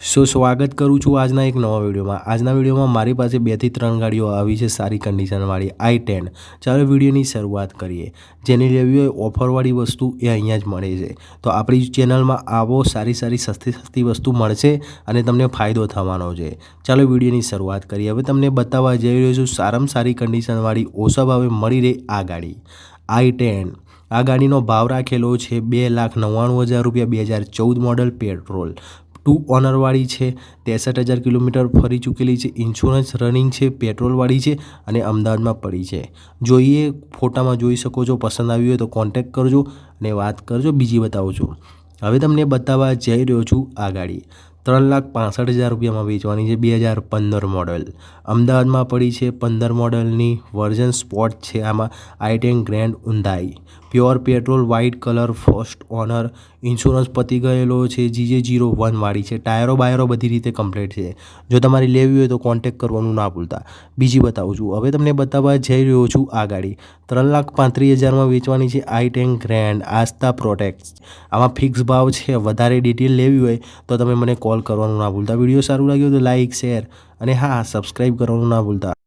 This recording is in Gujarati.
સો સ્વાગત કરું છું આજના એક નવા વિડીયોમાં. આજના વિડીયોમાં મારી પાસે બેથી ત્રણ ગાડીઓ આવી છે સારી કન્ડિશનવાળી આઈ ટેન. ચાલો વિડીયોની શરૂઆત કરીએ. જેને લેવી હોય ઓફરવાળી વસ્તુ એ અહીંયા જ મળે છે. તો આપણી ચેનલમાં આવો સારી સારી સસ્તી સસ્તી વસ્તુ મળશે અને તમને ફાયદો થવાનો છે. ચાલો વિડીયોની શરૂઆત કરીએ. હવે તમને બતાવવા જઈ રહ્યો છું સારામાં સારી કન્ડિશનવાળી ઓછા ભાવે મળી રહે આ ગાડી. I ten. આ ગાડીનો ભાવ રાખેલો છે બે લાખ નવ્વાણું હજાર રૂપિયા, બે હજાર ચૌદ મોડલ પેટ્રોલ. ટુ ઓનરવાળી છે ત્રેસઠ હજાર કિલોમીટર ફરી ચૂકેલી છે, ઇન્સ્યોરન્સ રનિંગ છે, પેટ્રોલવાળી છે અને અમદાવાદમાં પડી છે. જોઈએ, ફોટામાં જોઈ શકો છો, પસંદ આવી હોય તો કોન્ટેક કરજો અને વાત કરજો, બીજી બતાવું છું. હવે તમને બતાવવા જઈ રહ્યો છું આ ગાડી ત્રણ લાખ પાસઠ હજાર રૂપિયામાં વેચવાની છે બે હજાર પંદર મોડલ. અમદાવાદમાં પડી છે પંદર મોડલની વર્ઝન સ્પોર્ટ છે આમાં i ten grand ઉંધાઈ pure petrol, white colour, first owner, insurance પતી ગયેલો છે, જીજે જીરો વનવાળી છે, ટાયરો બાયરો બધી રીતે કમ્પ્લીટ છે. જો તમારે લેવી હોય તો કોન્ટેક કરવાનું ના ભૂલતા. બીજી બતાવું છું, હવે તમને બતાવવા જઈ રહ્યો છું આ ગાડી ત્રણ લાખ પાંત્રીસ હજારમાં વેચવાની છે i ten grand Asta protect આમાં ફિક્સ ભાવ છે, વધારે ડિટેલ લેવી હોય તો તમે મને કોલ કરવાનું ના ભૂલતા. વીડિયો સારું લાગ્યો તો લાઇક શેર અને હા સબસ્ક્રાઈબ કરવાનું ના ભૂલતા.